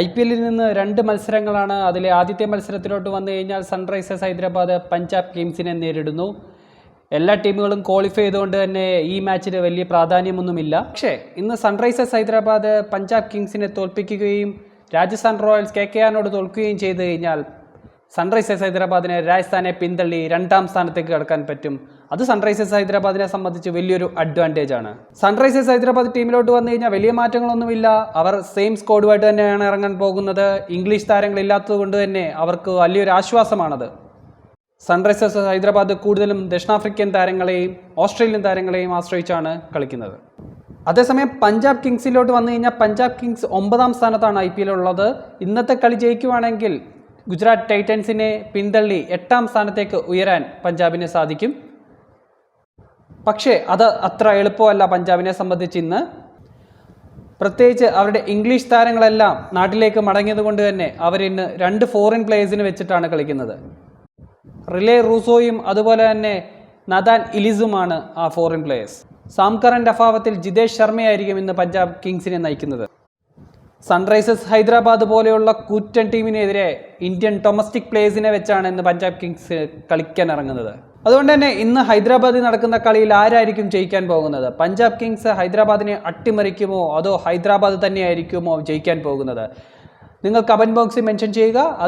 I P എല്ലിൽ നിന്ന് രണ്ട് മത്സരങ്ങളാണ് അതിലെ ആദ്യത്തെ മത്സരത്തിലോട്ട് വന്നു കഴിഞ്ഞാൽ സൺറൈസേഴ്സ് ഹൈദരാബാദ് പഞ്ചാബ് കിങ്സിനെ നേരിടുന്നു. എല്ലാ ടീമുകളും ക്വാളിഫൈ ചെയ്തുകൊണ്ട് തന്നെ ഈ മാച്ചിന് വലിയ പ്രാധാന്യമൊന്നുമില്ല. പക്ഷേ ഇന്ന് സൺറൈസേഴ്സ് ഹൈദരാബാദ് പഞ്ചാബ് കിങ്സിനെ തോൽപ്പിക്കുകയും രാജസ്ഥാൻ റോയൽസ് കെ കെ ആറിനോട് തോൽക്കുകയും ചെയ്തു കഴിഞ്ഞാൽ സൺറൈസേഴ്സ് ഹൈദരാബാദിനെ രാജസ്ഥാനെ പിന്തള്ളി രണ്ടാം സ്ഥാനത്തേക്ക് കടക്കാൻ പറ്റും. അത് സൺറൈസേഴ്സ് ഹൈദരാബാദിനെ സംബന്ധിച്ച് വലിയൊരു അഡ്വാന്റേജ് ആണ്. സൺറൈസേഴ്സ് ഹൈദരാബാദ് ടീമിലോട്ട് വന്നു കഴിഞ്ഞാൽ വലിയ മാറ്റങ്ങളൊന്നുമില്ല. അവർ സെയിം സ്കോഡുമായിട്ട് തന്നെയാണ് ഇറങ്ങാൻ പോകുന്നത്. ഇംഗ്ലീഷ് താരങ്ങളില്ലാത്തത് കൊണ്ട് തന്നെ അവർക്ക് വലിയൊരു ആശ്വാസമാണത്. സൺറൈസേഴ്സ് ഹൈദരാബാദ് കൂടുതലും ദക്ഷിണാഫ്രിക്കൻ താരങ്ങളെയും ഓസ്ട്രേലിയൻ താരങ്ങളെയും ആശ്രയിച്ചാണ് കളിക്കുന്നത്. അതേസമയം പഞ്ചാബ് കിങ്സിലോട്ട് വന്നു കഴിഞ്ഞാൽ പഞ്ചാബ് കിങ്സ് ഒമ്പതാം സ്ഥാനത്താണ് ഐ പി എൽ ഉള്ളത്. ഇന്നത്തെ കളി ജയിക്കുവാണെങ്കിൽ ഗുജറാത്ത് ടൈറ്റൻസിനെ പിന്തള്ളി എട്ടാം സ്ഥാനത്തേക്ക് ഉയരാൻ പഞ്ചാബിന് സാധിക്കും. പക്ഷേ അത് അത്ര എളുപ്പമല്ല പഞ്ചാബിനെ സംബന്ധിച്ച് ഇന്ന്. പ്രത്യേകിച്ച് അവരുടെ ഇംഗ്ലീഷ് താരങ്ങളെല്ലാം നാട്ടിലേക്ക് മടങ്ങിയത് കൊണ്ട് തന്നെ അവരിന്ന് രണ്ട് ഫോറിൻ പ്ലേയേഴ്സിന് വെച്ചിട്ടാണ് കളിക്കുന്നത്. റിലേ റൂസോയും അതുപോലെ തന്നെ നദാൻ ഇലിസുമാണ് ആ ഫോറിൻ പ്ലേയേഴ്സ് സാംകറിന്റെ അഭാവത്തിൽ ജിതേഷ് ശർമ്മയായിരിക്കും ഇന്ന് പഞ്ചാബ് കിങ്സിനെ നയിക്കുന്നത്. സൺറൈസേഴ്സ് ഹൈദരാബാദ് പോലെയുള്ള കൂറ്റൻ ടീമിനെതിരെ ഇന്ത്യൻ ഡൊമസ്റ്റിക് പ്ലേയേഴ്സിനെ വെച്ചാണ് ഇന്ന് പഞ്ചാബ് കിങ്സ് കളിക്കാൻ ഇറങ്ങുന്നത്. അതുകൊണ്ട് തന്നെ ഇന്ന് ഹൈദരാബാദിൽ നടക്കുന്ന കളിയിൽ ആരായിരിക്കും ജയിക്കാൻ പോകുന്നത്? പഞ്ചാബ് കിങ്സ് ഹൈദരാബാദിനെ അട്ടിമറിക്കുമോ? അതോ ഹൈദരാബാദ് തന്നെയായിരിക്കുമോ ജയിക്കാൻ പോകുന്നത്? നിങ്ങൾ കമന്റ് ബോക്സിൽ മെൻഷൻ ചെയ്യുക.